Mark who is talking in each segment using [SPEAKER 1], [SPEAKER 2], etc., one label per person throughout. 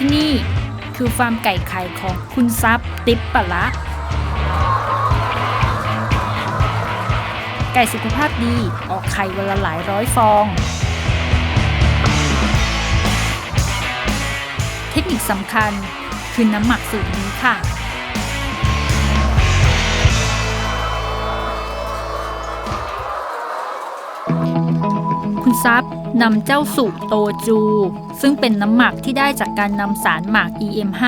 [SPEAKER 1] ที่นี่ คือฟาร์มไก่ไข่ของคุณซับติ๊บปะละ ไก่สุขภาพดีออกไข่วันละหลายร้อยฟอง เทคนิคสำคัญคือน้ำหมักสูตรนี้ค่ะคุณซับ นำเจ้าสูบโตจู ซึ่งเป็นน้ำหมักที่ได้จากการนำสารหมัก EM5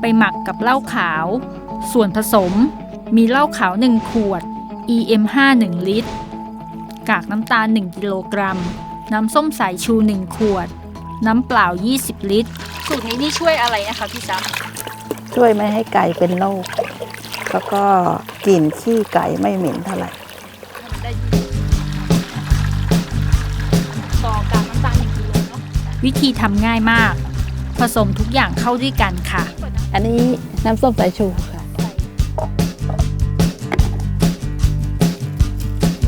[SPEAKER 1] ไปหมักกับเหล้าขาว ส่วนผสมมีเหล้าขาว 1 ขวด EM5 1 ลิตร กากน้ำตาล 1 กิโลกรัม น้ำส้มสายชู 1 ขวด น้ำเปล่า 20 ลิตร สูตรนี้นี่ช่วยอะไรนะคะพี่ซับ
[SPEAKER 2] ช่วยไม่ให้ไก่เป็นโรคแล้วก็กลิ่นขี้ไก่ไม่เหม็นเท่าไหร่
[SPEAKER 1] ต่ วิธีทำง่ายมาก ผสมทุกอย่างเข้าด้วยกันค่ะ
[SPEAKER 2] อันนี้น้ำส้มสายชูค่ะ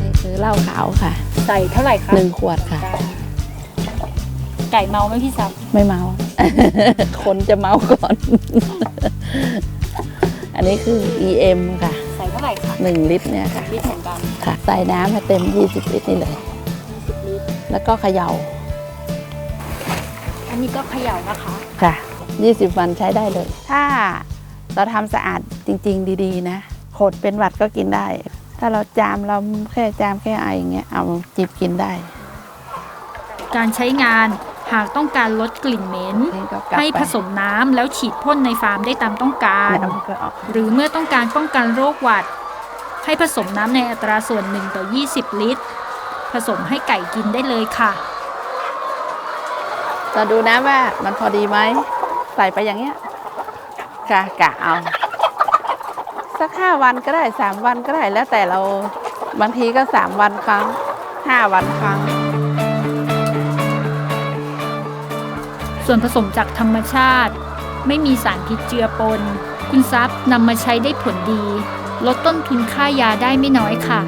[SPEAKER 2] นี่คือเหล้าขาวค่ะ
[SPEAKER 1] ใส่เท่าไหร่คะ
[SPEAKER 2] หนึ่งขวดค่ะ
[SPEAKER 1] ไก่เมาไหมพี่ซับ
[SPEAKER 2] ไม่เมา คนจะเมาก่อน อันนี้คือ EM ค่ะ
[SPEAKER 1] ใส่เท่าไหร่คะ
[SPEAKER 2] หนึ่งลิตรเนี่ยค่ะ
[SPEAKER 1] ลิตรเหมือนกัน
[SPEAKER 2] ค่ะ ใส่น้ำให้เต็ม 20 ลิตรนี่เลย แล้วก็เขย่า
[SPEAKER 1] อันนี้ก็เขย่านะคะ
[SPEAKER 2] ค่ะ 20 วันใช้ได้เลย ถ้าเราทำสะอาดจริง ๆ ดีๆ นะขดเป็นหวัดก็กินได้ ถ้าเราจามเราแค่จามแค่ไออย่างเงี้ยเอาจิบกินได้
[SPEAKER 1] การใช้งานหากต้องการลดกลิ่นเหม็น
[SPEAKER 2] นี่ก็กลับ
[SPEAKER 1] ให้
[SPEAKER 2] ไป
[SPEAKER 1] ผสมน้ำแล้วฉีดพ่นในฟาร์มได้ตามต้องการ
[SPEAKER 2] น้ำก็ออก
[SPEAKER 1] หรือเมื่อต้องการป้องกันโรคหวัด ให้ผสมน้ำในอัตราส่วน 1 ต่อ 20 ลิตร ผสมให้ไก่กินได้เลยค่ะ
[SPEAKER 2] เราดูนะว่ามันพอดีไหม ใส่ไปอย่างเงี้ยค่ะกะเอา สักห้าวันก็ได้สามวันก็ได้แล้วแต่เราบางทีก็สามวันครั้งห้าวันครั้ง
[SPEAKER 1] ส่วนผสมจากธรรมชาติ ไม่มีสารพิษเจือปน คุณซับนำมาใช้ได้ผลดี ลดต้นทุนค่ายาได้ไม่น้อยค่ะ